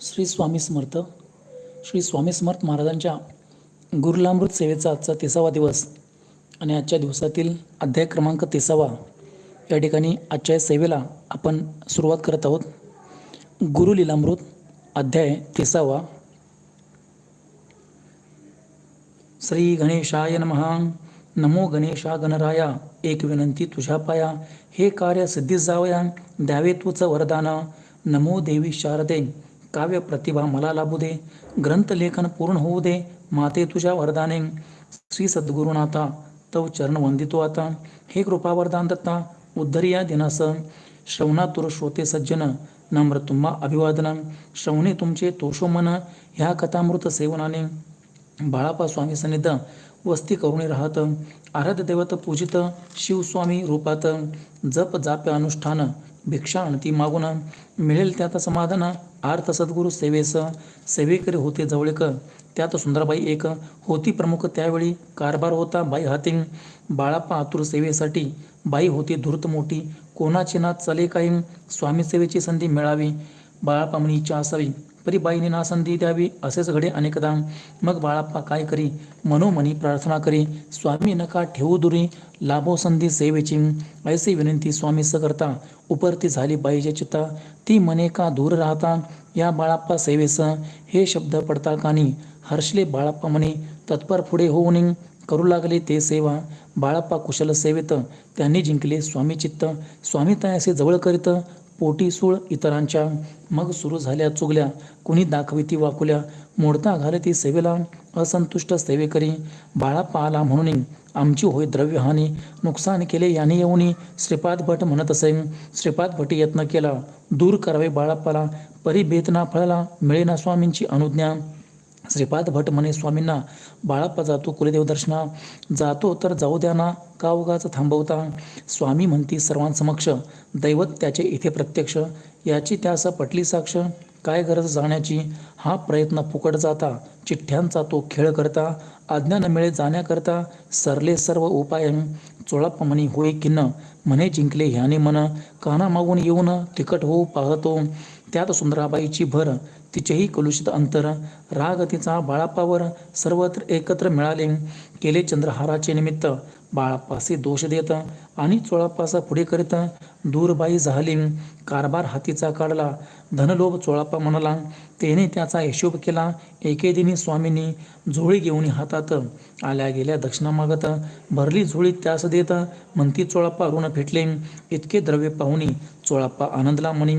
श्री स्वामी समर्थ. श्री स्वामी समर्थ महाराजांच्या गुरुलामृत सेवेचा आजचा तिसावा दिवस आणि आजच्या दिवसातील अध्याय क्रमांक तिसावा या ठिकाणी आजच्या सेवेला आपण सुरुवात करत आहोत. गुरुलीलामृत अध्याय तिसावा. श्री गणेशाय नमः. नमो गणेशा गणराया. एक विनंती तुझ्या पाया. हे कार्य सिद्धीस जावया. द्यावे तूच वरदान. नमो देवी शारदे. काव्य प्रतिभा मला लाभू दे. ग्रंथलेखन पूर्ण होऊ दे. माते तुझ्या वरदाने. श्री सद्गुरुनाथा तव चरण वंदितो आता. हे कृपावरदान दत्ता. उद्धरिया दिनास. श्रवणातुर श्रोते सज्जन. नम्र तुम्हा अभिवादन. श्रवणे तुमचे तोषो मन. ह्या कथामृत सेवनाने. बाळापा स्वामी सन्निध. वस्ती करुणी राहत. आराध्य दैवत पूजित. शिवस्वामी रूपात. जप जाप्य अनुष्ठान. भिक्षा आणती मागून मिळेल त्यात समाधान आर्थ सद्गुरु सेवेस सेवेकरी होते जवळेकर त्यात सुंदरबाई एक होती प्रमुख. त्यावेळी कारभार होता बाई हाती बाळाप्पा आतुर सेवेसाठी बाई होती धूर्त मोठी. कोणाची ना चले काही? स्वामी सेवेची संधी मिळावी. बाळाप्पा म्हणून इच्छा असावी. परी बाईने ना संधी द्यावी असेच घडे अनेकदा. मग बाळाप्पा काय करी? मनोमनी प्रार्थना करी. स्वामी नका ठेवू दुरी. लाभो संधी सेवेची. ऐसी विनंती स्वामी करता उपरती झाली बाईचे चित्ता ती मने का दूर राहता? या बाळाप्पा सेवेस. हे शब्द पडता कानी. हर्षले बाळाप्पा म्हणे तत्पर पुढे होऊन करू लागले ते सेवा. बाळाप्पा कुशल सेवेत. त्यांनी जिंकले स्वामी चित्त. स्वामी तयासे जवळ करीत पोटी सूळ इतरांच्या मग सुरू झाल्या चुगल्या. कुणी दाखविती वाकुल्या. मोडता घालती सेवेला. असंतुष्ट सेवेकरी. बाळा पाला म्हणून. आमची होय द्रव्यहानी. नुकसान केले याने येऊनी. श्रीपाद भट म्हणत असे. श्रीपाद भट यत्न केला. दूर करावे बाळापाला. परी बेतना फळला. मिळेना स्वामींची अनुज्ञा. श्रीपाद भट म्हणे स्वामींना बाळाप्पा जातो कुलदेव दर्शना जातो तर जाऊ द्या ना का उगाच थांबवता? स्वामी म्हणती सर्वांसमक्ष दैवत त्याचे इथे प्रत्यक्ष याची त्यास पटली साक्ष काय गरज जाण्याची? हा प्रयत्न फुकट जाता चिठ्ठ्यांचा तो खेळ करता आज्ञा न मिळे जाण्याकरता सरले सर्व उपाय चोळाप म्हणे होय किन्न म्हणे जिंकले ह्याने मन काना मागून येऊन तिकट होऊ पाहतो त्यात सुंदराबाईची भर तिचेही कलुषित अंतर राग तिचा बाळाप्पावर सर्वत्र एकत्र मिळाले. केले चंद्रहाराचे निमित्त बाळाप्पासे दोष देत आणि चोळाप्पाचा पुढे करीत दूरबाई झाली. कारभार हातीचा काढला. धनलोभ चोळाप्पा म्हणाला तेने त्याचा हिशोब केला. एके दिनी स्वामींनी झोळी घेऊन हातात आल्या गेल्या दक्षिणा मागत भरली झोळी त्यास देत म्हणती चोळाप्पा ऋण फेटले इतके द्रव्य पाहुणी चोळाप्पा आनंदला म्हणी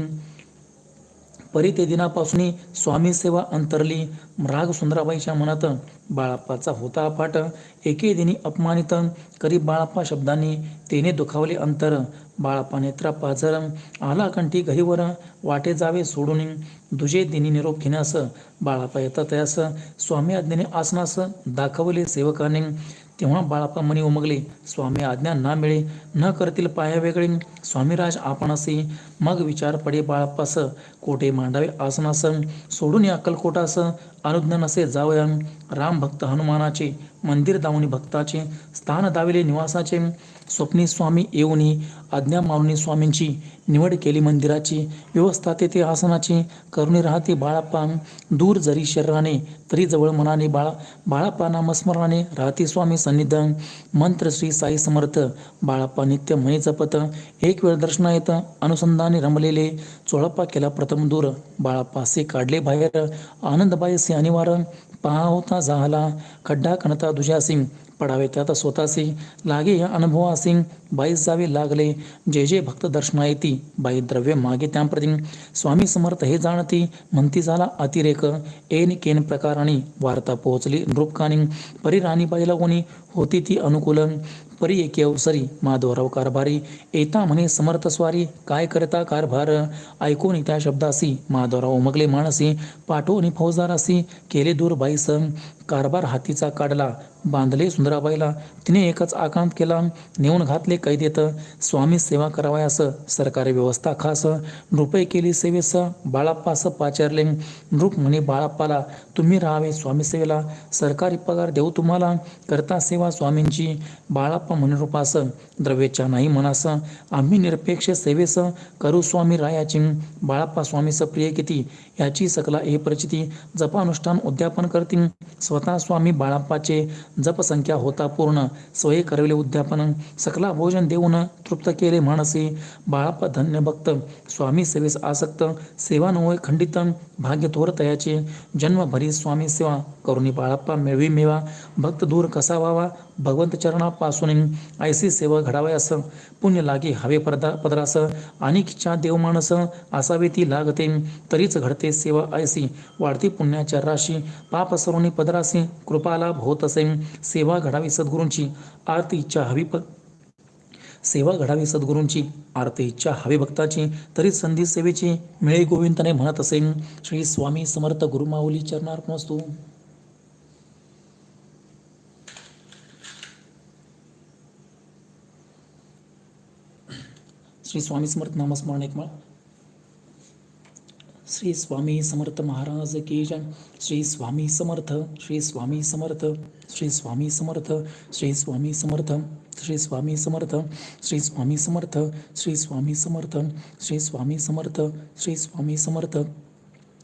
परी ते दिनापासून स्वामी सेवा अंतरली. राग सुंदराबाईच्या मनात बाळाप्पाचा होता पाठ एके दिनी अपमानित करी बाळाप्पा शब्दांनी तेने दुखावले अंतर. बाळाप्पा नेत्रा पाझर आला कंठी घरीवर वाटे जावे सोडून. दुजे दिनी निरोप घेण्यास बाळाप्पा येतात तयास. स्वामी आज्ञेने आसनास दाखवले सेवकाने. तेव्हा बाळाप्पा मनी उमगले स्वामी आज्ञा ना मिळे न करतील पाया वेगळे. स्वामीराज आपण असे मग विचार पडे बाळपास कोठे मांडावे आसनासन? सोडून या अक्कलकोटास. अनुज्ञा नसे जावया राम भक्त हनुमानाचे. मंदिर दावणी भक्ताचे. स्थान दाविले निवासाचे. स्वप्नी स्वामी येऊनी. आज्ञा माऊनी स्वामींची. निवड केली मंदिराची. व्यवस्था तेथे आसनाची. करुणी राहते बाळाप्पा. दूर जरी शरीराने तरी जवळ मनाने बाळा बाळाप्पा नामस्मरणाने राहते स्वामी सन्निध. मंत्र श्री साई समर्थ. बाळाप्पा नित्य म्हणे जपत. एक वेळ दर्शना येत अनुसंधान रमलेले चोळप्पा केला प्रथम दूर. बाळापासे काढले बाहेर. आनंदबाईसे अनिवार पहा होता जाहला खड्डा कणता दुजा सिंग. पडावे त्यात स्वतःसी लागे या अनुभवा सिंग. बाईस जावे लागले. जे जे भक्त दर्शना येती. बाई द्रव्य मागे त्याप्रती स्वामी समर्थ हे जाणती. म्हणती झाला अतिरेक. एन केन प्रकाराने वार्ता पोहोचली नृपकानी. परी राणीबाईला कोणी होती ती अनुकूल. परी एके अवसरी माधवराव कारभारी येता म्हणे समर्थ स्वारी काय करता कारभार? ऐकून त्या शब्दासी माधवराव उमगले माणसी पाठवणी फौजदारासी केले दूर बाई बाईस कारभार हातीचा काढला बांधले सुंदराबाईला तिने एकच आकांत केला नेऊन घातले कैदेत स्वामी सेवा करावयास सरकारी व्यवस्था खास नृपये केली सेवेस बाळाप्पास पाचारले नृप म्हणे बाळाप्पाला तुम्ही राहावे स्वामी सेवेला सरकारी पगार देऊ तुम्हाला करता सेवा स्वामींची बाळाप्पा बाळाप्पा मनुरूपास द्रव्यच्या नाही मनास आम्ही निरपेक्ष सेवेस करू स्वामी रायाची. बाळाप्पा स्वामीस प्रिय किती? याची सकला हे परिचिती जपानुष्ठान उद्यापन करतील स्वतः स्वामी बाळाप्पाचे जपसंख्या होता पूर्ण. स्वये करविले उद्यापन. सकला भोजन देऊन तृप्त केले मानसी बाळाप्पा धन्य भक्त. स्वामी सेवेस आसक्त. सेवा नवय खंडित भाग्य थोर तयाचे. जन्मभरी स्वामी सेवा. करुणी बाळाप्पा मेळवी मेवा. भक्त दूर कसा व्हावा? भगवंत चरणापासून ऐसी सेवा घडावयास पुण्य लागे हवे पदा पदरास. अनिच्छा देवमानस असावी ती लागते. तरीच घडते सेवा ऐसी वाढती पुण्याच्या राशी. पाप सर्वणी पदरासी. कृपालाभ होत असे. सेवा घडावी सद्गुरूंची. आरती इच्छा हवी प सेवा घडावी सद्गुरूंची. आरती इच्छा हवी भक्ताची. तरी संधी सेवेची. मिळे गोविंदने म्हणत असे. श्री स्वामी समर्थ गुरुमाऊली चरणार्पणस्तू. श्री स्वामी समर्थ नामस्मरण एक माळ श्री स्वामी समर्थ महाराज की जय श्री स्वामी समर्थ श्री स्वामी समर्थ श्री स्वामी समर्थ श्री स्वामी समर्थ श्री स्वामी समर्थ श्री स्वामी समर्थ श्री स्वामी समर्थ श्री स्वामी समर्थ श्री स्वामी समर्थ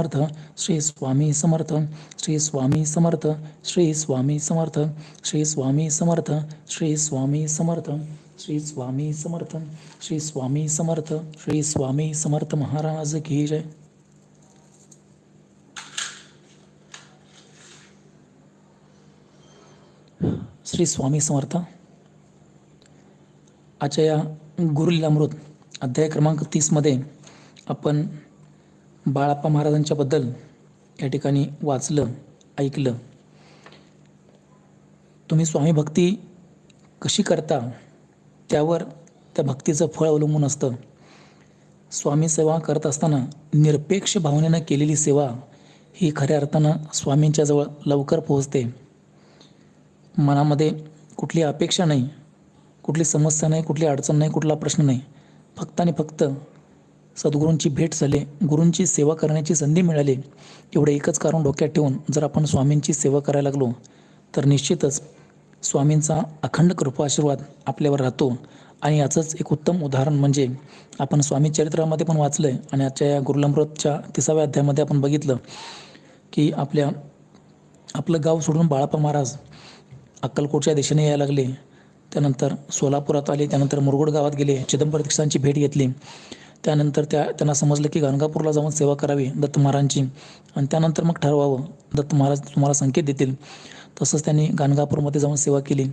समर्थ श्री स्वामी समर्थ श्री स्वामी समर्थ श्री स्वामी समर्थ श्री स्वामी समर्थ श्री स्वामी समर्थ श्री स्वामी समर्थ श्री स्वामी समर्थ श्री स्वामी समर्थ महाराज की जय. श्री स्वामी समर्थ. आजच्या या गुरुलीलामृत अध्याय क्रमांक तीसमध्ये आपण बाळाप्पा महाराजांच्याबद्दल या ठिकाणी वाचलं ऐकलं. तुम्ही स्वामी भक्ती कशी करता त्यावर त्या भक्तीचं फळ अवलंबून असतं. स्वामी सेवा करत असताना निरपेक्ष भावनेनं केलेली सेवा ही खऱ्या अर्थानं स्वामींच्या जवळ लवकर पोहोचते. मनामध्ये कुठली अपेक्षा नाही कुठली समस्या नाही कुठली अडचण नाही कुठला प्रश्न नाही. फक्त आणि फक्त सद्गुरूंची भेट झाली गुरूंची सेवा करण्याची संधी मिळाली एवढं एकच कारण डोक्यात ठेवून जर आपण स्वामींची सेवा करायला लागलो तर निश्चितच स्वामींचा अखंड कृपाशीर्वाद आपल्यावर राहतो. आणि याचंच एक उत्तम उदाहरण म्हणजे आपण स्वामी चरित्रामध्ये पण वाचलं आहे आणि आजच्या या गुरुलमृतच्या तिसाव्या अध्यायामध्ये आपण बघितलं की आपल्या आपलं गाव सोडून बाळापा महाराज अक्कलकोटच्या दिशेने यायला लागले. त्यानंतर सोलापुरात आले त्यानंतर मुरगुड गावात गेले चिदंबर दीक्षांची भेट घेतली. त्यानंतर त्या त्यांना समजलं की गाणगापूरला जाऊन सेवा करावी दत्त महाराजांची. आणि त्यानंतर मग ठरवावं. दत्त महाराज तुम्हाला संकेत देतील. तसंच त्यांनी गाणगापूरमध्ये जाऊन सेवा केली.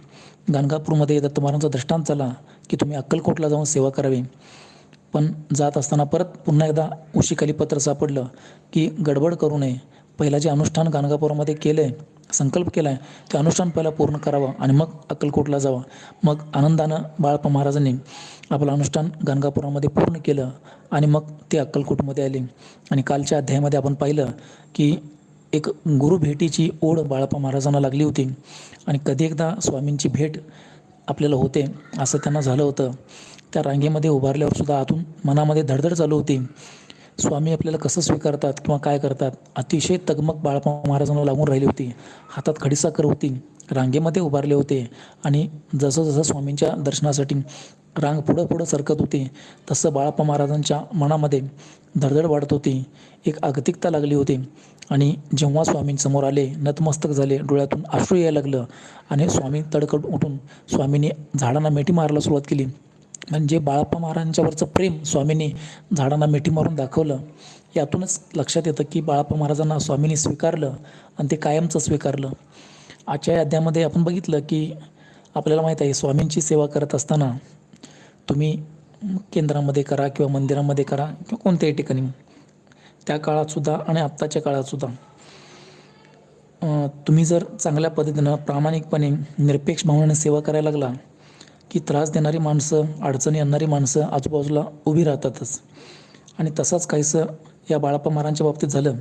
गाणगापूरमध्ये दत्त महाराजांचा दृष्टांत झाला की तुम्ही अक्कलकोटला जाऊन सेवा करावी. पण जात असताना परत पुन्हा एकदा उशीखाली पत्र सापडलं की गडबड करू नये. पहिला जे अनुष्ठान गाणगापुरामध्ये केलं आहे संकल्प केला आहे ते अनुष्ठान पहिला पूर्ण करावं आणि मग अक्कलकोटला जावं. मग आनंदानं बाळप्पा महाराजांनी आपलं अनुष्ठान गाणगापुरामध्ये पूर्ण केलं आणि मग ते अक्कलकोटमध्ये आले. आणि कालच्या अध्यायामध्ये आपण पाहिलं की एक गुरु भेटीची ओढ बाळप्पा महाराजांना लागली होती आणि कधी एकदा स्वामींची भेट आपल्याला होते असं त्यांना झालं होतं. त्या रांगेमध्ये उभारल्यावर सुद्धा आतून मनामध्ये धडधड चालू होती. स्वामी आपल्याला कसं स्वीकारतात किंवा काय करतात? अतिशय तगमग बाळपा महाराजांना लागून राहिली होती. हातात खडीसाखर होती. रांगेमध्ये उभारले होते. आणि जसं जसं स्वामींच्या दर्शनासाठी रांग पुढं पुढं सरकत होती तसं बाळप्पा महाराजांच्या मनामध्ये धडधड वाढत होती. एक आगतिकता लागली होती. आणि जेव्हा स्वामींसमोर आले नतमस्तक झाले डोळ्यातून आश्रू यायला लागलं आणि स्वामी तडकड उठून स्वामींनी झाडांना मेठी मारायला सुरुवात केली. म्हणजे बाळप्पा महाराजांच्यावरचं प्रेम स्वामींनी झाडांना मिठी मारून दाखवलं. यातूनच लक्षात येतं की बाळप्पा महाराजांना स्वामींनी स्वीकारलं आणि ते कायमचं स्वीकारलं. आजच्या अध्यामध्ये आपण बघितलं की आपल्याला माहीत आहे स्वामींची सेवा करत असताना तुम्ही केंद्रामध्ये करा किंवा मंदिरामध्ये करा किंवा कोणत्याही ठिकाणी. त्या काळातसुद्धा आणि आत्ताच्या काळातसुद्धा तुम्ही जर चांगल्या पद्धतीनं प्रामाणिकपणे निरपेक्ष भावनेने सेवा करायला लागला की त्रास देणारी माणसं अडचणी आणणारी माणसं आजूबाजूला उभी राहतातच. आणि तसाच काहीसं या बाळाप्पा महाराजांच्या बाबतीत झालं.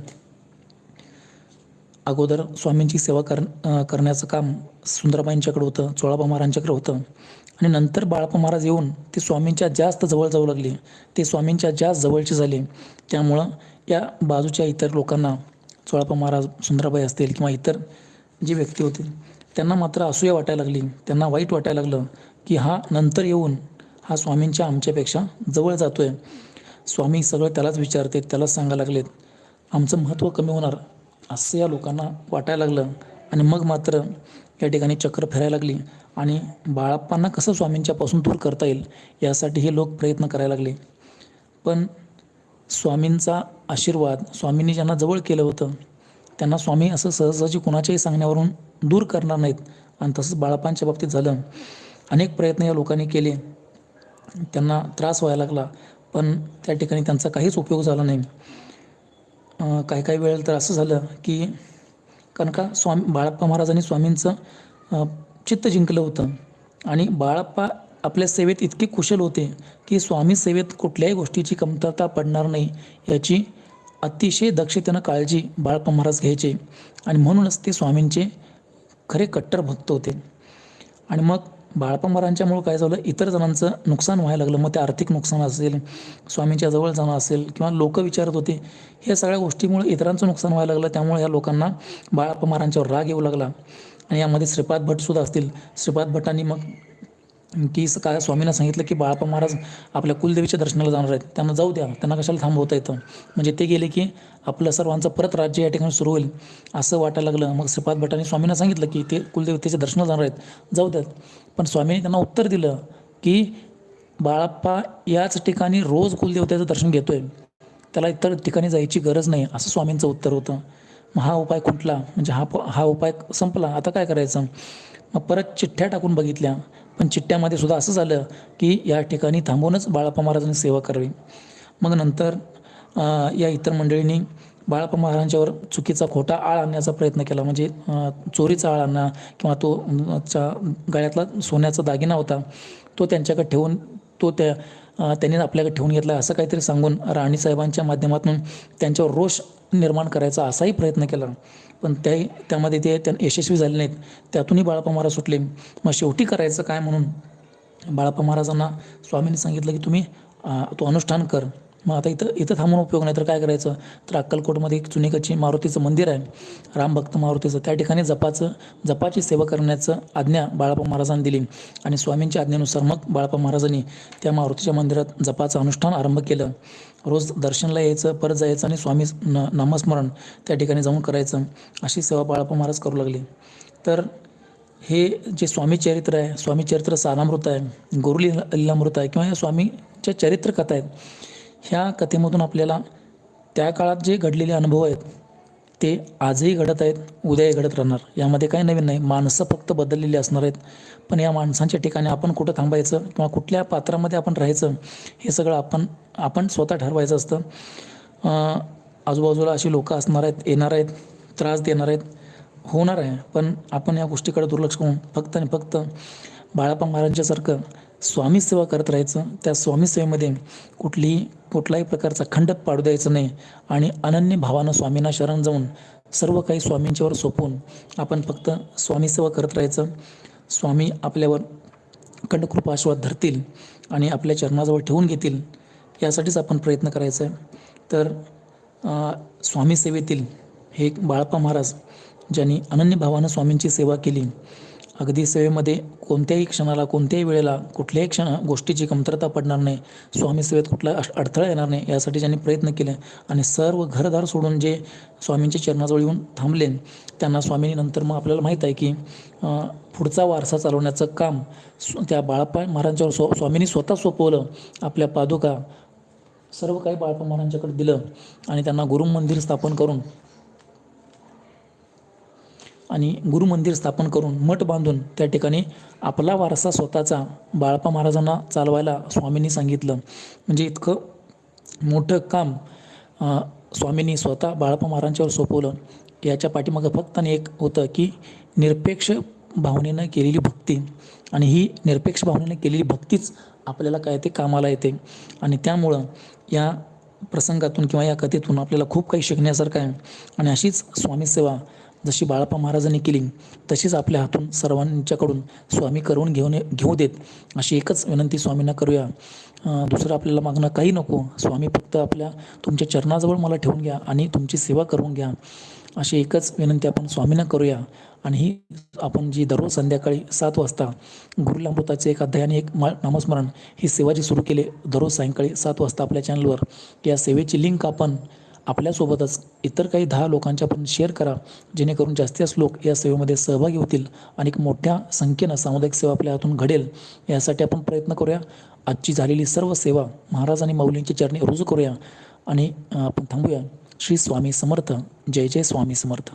अगोदर स्वामींची सेवा कर करण्याचं काम सुंदराबाईंच्याकडे होतं चोळाबा महाराजांच्याकडे होतं. आणि नंतर बाळाप्पा महाराज येऊन ते स्वामींच्या जास्त जवळ जाऊ लागले. ते स्वामींच्या जास्त जवळचे झाले. त्यामुळं या बाजूच्या इतर लोकांना चोळाप्पा महाराज सुंदराबाई असतील किंवा इतर जी व्यक्ती होते त्यांना मात्र असूया वाटायला लागली. त्यांना वाईट वाटायला लागलं. की हा नंतर येऊन हा स्वामींच्या आमच्यापेक्षा जवळ जातो आहे स्वामी सगळं त्यालाच विचारते त्यालाच सांगायला लागलेत. आमचं महत्त्व कमी होणार असं या लोकांना वाटायला लागलं. आणि मग मात्र या ठिकाणी चक्र फिरायला लागली. आणि बाळाप्पांना कसं स्वामींच्यापासून दूर करता येईल यासाठी हे लोक प्रयत्न करायला लागले. पण स्वामींचा आशीर्वाद स्वामींनी ज्यांना जवळ केलं होतं त्यांना स्वामी असं सहजाची कुणाच्याही सांगण्यावरून दूर करणार नाहीत. आणि तसंच बाळापांच्या बाबतीत झालं. अनेक प्रयत्न या लोकांनी केले. त्यांना त्रास व्हायला लागला पण त्या ठिकाणी त्यांचा काहीच उपयोग झाला नाही. काही काही वेळेला तर असं झालं की कारण का स्वामी बाळाप्पा महाराजांनी स्वामींचं चित्त जिंकलं होतं. आणि बाळाप्पा आपल्या सेवेत इतके कुशल होते की स्वामी सेवेत कुठल्याही गोष्टीची कमतरता पडणार नाही याची अतिशय दक्षतेनं काळजी बाळाप्पा महाराज घ्यायचे. आणि म्हणूनच ते स्वामींचे खरे कट्टर भक्त होते. आणि मग बाळाप्पा काय झालं? इतर जणांचं नुकसान व्हायला लागलं. मग ते आर्थिक नुकसान असेल स्वामींच्या जवळ जाणं असेल किंवा लोक विचारत होते ह्या सगळ्या गोष्टीमुळे इतरांचं नुकसान व्हायला लागलं. त्यामुळे या लोकांना बाळाप्पा राग येऊ लागला. आणि यामध्ये श्रीपाद भटसुद्धा असतील. श्रीपाद भटांनी मग की काय स्वामींना सांगितलं की बाळाप्पा महाराज आपल्या कुलदेवीच्या दर्शनाला जाणार आहेत. त्यांना जाऊ द्या. त्यांना कशाला थांबवता येतं? म्हणजे ते गेले की आपलं सर्वांचं परत राज्य या ठिकाणी सुरू होईल. असं वाटायला लागलं. मग श्रीपाद भटांनी स्वामींना सांगितलं की ते कुलदेवतेच्या दर्शनाला जाणार आहेत. जाऊ द्यात पण स्वामींनी त्यांना उत्तर दिलं की बाळाप्पा याच ठिकाणी रोज कुलदेवतेचं दर्शन घेतोय. त्याला इतर ठिकाणी जायची गरज नाही. असं स्वामींचं उत्तर होतं. मग हा उपाय कुठला म्हणजे हा प- हा उपाय संपला. आता काय करायचं? मग परत चिठ्ठ्या टाकून बघितल्या. पण चिठ्ठ्यामध्ये सुद्धा असं झालं की या ठिकाणी थांबूनच बाळाप्पा महाराजांनी सेवा करावी. मग नंतर या इतर मंडळींनी बाळाप्पा महाराजांच्यावर चुकीचा खोटा आळ आणण्याचा प्रयत्न केला. म्हणजे चोरीचा आळ आणणं किंवा तो चा गळ्यातला सोन्याचा दागिना होता तो त्यांच्याकडे ठेवून तो त्या त्यांनी आपल्याकडे ठेवून घेतला असं काहीतरी सांगून राणीसाहेबांच्या माध्यमातून त्यांच्यावर रोष निर्माण करायचा असाही प्रयत्न केला. पण त्या त्यामध्ये ते त्या यशस्वी झाले नाहीत. त्यातूनही बाळापा महाराज सुटले. मग शेवटी करायचं काय म्हणून बाळापा महाराजांना स्वामींनी सांगितलं की तुम्ही तो अनुष्ठान कर. मग आता इथं इथं थांबून उपयोग नाही तर काय करायचं? तर अक्कलकोटमध्ये एक चुनिकाची मारुतीचं मंदिर आहे. रामभक्त मारुतीचं. त्या ठिकाणी जपाचं जपाची सेवा करण्याचं आज्ञा बाळापा महाराजांनी दिली. आणि स्वामींच्या आज्ञेनुसार मग बाळापा महाराजांनी त्या मारुतीच्या मंदिरात जपाचं अनुष्ठान आरंभ केलं. रोज दर्शनला यायचं परत जायचं आणि स्वामी न नामस्मरण त्या ठिकाणी जाऊन करायचं. अशी सेवा बाळापा महाराज करू लागले. तर हे जे स्वामी चरित्र आहे स्वामी चरित्र सारामृत आहे गुरु लीलामृत आहे किंवा या स्वामीच्या चरित्र कथा आहेत ह्या कथेमधून आपल्याला त्या काळात जे घडलेले अनुभव आहेत ते आजही घडत आहेत उद्याही घडत राहणार. यामध्ये काही नवीन नाही माणसं फक्त बदललेली असणार आहेत. पण या माणसांच्या ठिकाणी आपण कुठं थांबायचं किंवा कुठल्या पात्रामध्ये आपण राहायचं हे सगळं आपण आपण स्वतः ठरवायचं असतं. आजूबाजूला अशी लोकं असणार आहेत येणार आहेत त्रास देणार आहेत होणार आहे. पण आपण या गोष्टीकडे दुर्लक्ष करून फक्त आणि फक्त बाळापा महाराजांच्यासारखं स्वामी सेवा करत राहायचं त्या स्वामी सेवेमध्ये कुठलीही कुठलाही प्रकारचा खंड पाडू द्यायचं नाही आणि अनन्य भावानं स्वामींना शरण जाऊन सर्व काही स्वामींच्यावर सोपवून आपण फक्त स्वामी सेवा करत राहायचं. स्वामी आपल्यावर खंडकृपा आशीर्वाद धरतील आणि आपल्या चरणाजवळ ठेवून घेतील यासाठीच आपण प्रयत्न करायचा आहे. तर स्वामी सेवेतील हे एक बाळप्पा महाराज ज्यांनी अनन्य भावानं स्वामींची सेवा केली अगदी सेवेमध्ये कोणत्याही क्षणाला कोणत्याही वेळेला कुठल्याही क्षण गोष्टीची कमतरता पडणार नाही. स्वामी सेवेत कुठला अश- अडथळा येणार नाही यासाठी ज्यांनी प्रयत्न केले आणि सर्व घरदार सोडून जे स्वामींच्या चरणाजवळ येऊन थांबले त्यांना स्वामींनी नंतर मग आपल्याला माहीत आहे की पुढचा वारसा चालवण्याचं काम त्या बाळापा महाराजांच्यावर स्व स्वामींनी स्वतः सोपवलं आपल्या पादुका सर्व काही बाळपा महाराजांच्याकडे दिलं आणि त्यांना गुरु मंदिर स्थापन करून आणि गुरु मंदिर स्थापन करून मठ बांधून त्या ठिकाणी आपला वारसा स्वतःचा बाळपा महाराजांना चालवायला स्वामींनी सांगितलं. म्हणजे इतकं मोठं काम स्वामींनी स्वतः बाळपा महाराजांच्यावर सोपवलं. याच्या पाठीमागं फक्त आणि एक होतं की निरपेक्ष भावनेनं केलेली भक्ती आणि ही निरपेक्ष भावनेनं केलेली भक्तीच आपल्याला काय ते कामाला येते. आणि त्यामुळं या प्रसंगातून किंवा या कथेतून आपल्याला खूप काही शिकण्यासारखं आहे. आणि अशीच स्वामी सेवा जशी बाळाप्पा महाराजांनी केली तशीच आपल्या हातून सर्वांच्याकडून स्वामी करून घेऊन घेऊ देत अशी एकच विनंती स्वामींना करूया. दुसरं आपल्याला मागणं काही नको. स्वामी फक्त आपल्या तुमच्या चरणाजवळ मला ठेवून घ्या आणि तुमची सेवा करून घ्या. अशी एकच विनंती आपण स्वामींना करूया. आणि ही आपण जी दररोज संध्याकाळी सात वाजता गुरुलामृताचे एक अध्याय आणि एक मा नामस्मरण ही सेवा जी सुरू केली दररोज सायंकाळी सात वाजता आपल्या चॅनलवर या सेवेची लिंक आपण आपल्यासोबतच इतर काही दहा लोकांच्या पण शेअर करा. जेणेकरून जास्तीत लोक या सेवेमध्ये सहभागी होतील आणि एक मोठ्या संख्येनं सामुदायिक सेवा आपल्या हातून घडेल. यासाठी आपण प्रयत्न करूया. आजची झालेली सर्व सेवा महाराज आणि माऊलींच्या चरणी रुजू करूया. आणि आपण थांबूया. श्री स्वामी समर्थ. जय जय स्वामी समर्थ.